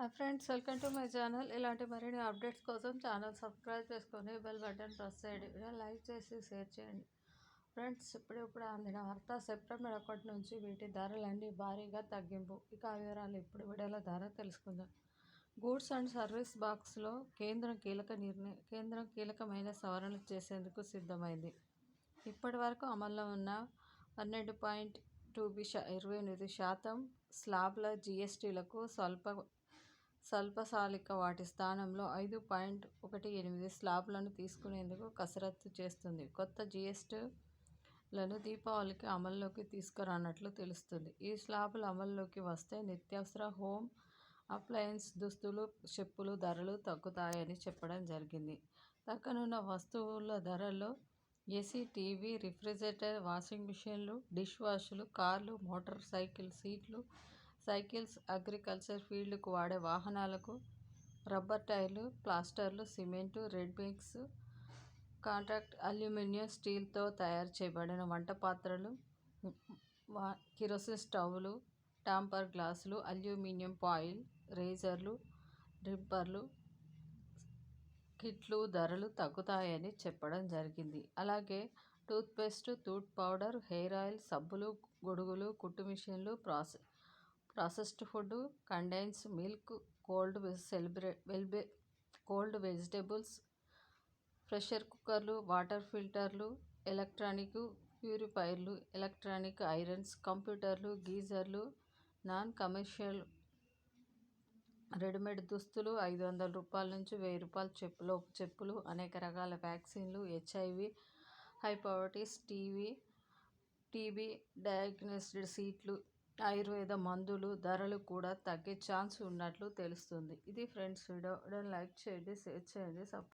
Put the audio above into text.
Hi friends welcome to my channel. ఇలాంటి మరిన్ని updates కోసం ఛానల్ సబ్స్క్రైబ్ చేసుకొని బెల్ బటన్ ప్రెస్ చేయండి. వీడియో లైక్ చేసి షేర్ చేయండి. ఫ్రెండ్స్ ఇప్పుడిప్పుడు అందిన వార్త సెప్టెంబర్ ఒకటి నుంచి వీటి ధరలన్నీ భారీగా తగ్గింపు. ఇక వివరాలు ఇప్పుడు వీడియోల ధర తెలుసుకుందాం. గూడ్స్ అండ్ సర్వీస్ బాక్స్లో కేంద్రం కీలక నిర్ణయం కేంద్రం కీలకమైన సవరణలు చేసేందుకు సిద్ధమైంది. ఇప్పటి వరకు అమల్లో ఉన్న పన్నెండు పాయింట్ టూ బి ఇరవై ఎనిమిది శాతం స్లాబ్ల జీఎస్టీలకు స్వల్ప స్వల్పకాలిక వాటి స్థానంలో ఐదు పాయింట్ ఒకటి ఎనిమిది స్లాబ్లను తీసుకునేందుకు కసరత్తు చేస్తుంది. కొత్త జిఎస్టీలను దీపావళికి అమల్లోకి తీసుకురానున్నట్లు తెలుస్తుంది. ఈ స్లాబులు అమల్లోకి వస్తే నిత్యావసర హోమ్ అప్లయన్స్ దుస్తులు చెప్పులు ధరలు తగ్గుతాయని చెప్పడం జరిగింది. తగ్గనున్న వస్తువుల ధరల్లో ఏసీ టీవీ రిఫ్రిజిరేటర్ వాషింగ్ మిషన్లు డిష్ వాష్లు కార్లు మోటార్ సైకిల్ సీట్లు సైకిల్స్ అగ్రికల్చర్ ఫీల్డ్కు వాడే వాహనాలకు రబ్బర్ టైర్లు ప్లాస్టర్లు cement red mix contract aluminium స్టీల్తో తయారు చేయబడిన వంట పాత్రలు కిరోసిన్ స్టవ్లు టాంపర్ గ్లాసులు అల్యూమినియం పాయిల్ రేజర్లు డ్రిప్పర్లు కిట్లు ధరలు తగ్గుతాయని చెప్పడం జరిగింది. అలాగే toothpaste tooth powder hair oil సబ్బులు గొడుగులు కుట్టు మిషన్లు process processed food condensed milk cold సెలబ్రే వెల్బే కోల్డ్ వెజిటేబుల్స్ ప్రెషర్ కుక్కర్లు వాటర్ ఫిల్టర్లు ఎలక్ట్రానిక్ ప్యూరిఫైర్లు ఎలక్ట్రానిక్ ఐరన్స్ కంప్యూటర్లు గీజర్లు నాన్ కమర్షియల్ రెడీమేడ్ దుస్తులు ఐదు వందల రూపాయల నుంచి వెయ్యి రూపాయల చెప్పులు చెప్పులు అనేక రకాల వ్యాక్సిన్లు హెచ్ఐవి హైపవర్టీస్ టీవీ టీబీ డయాగ్నోస్టిక్ సీట్లు ఆయుర్వేద మందులు ధరలు కూడా తగ్గే ఛాన్స్ ఉన్నట్లు తెలుస్తుంది. ఇది ఫ్రెండ్స్ వీడియో. వీడియోని లైక్ చేయండి షేర్ చేయండి సబ్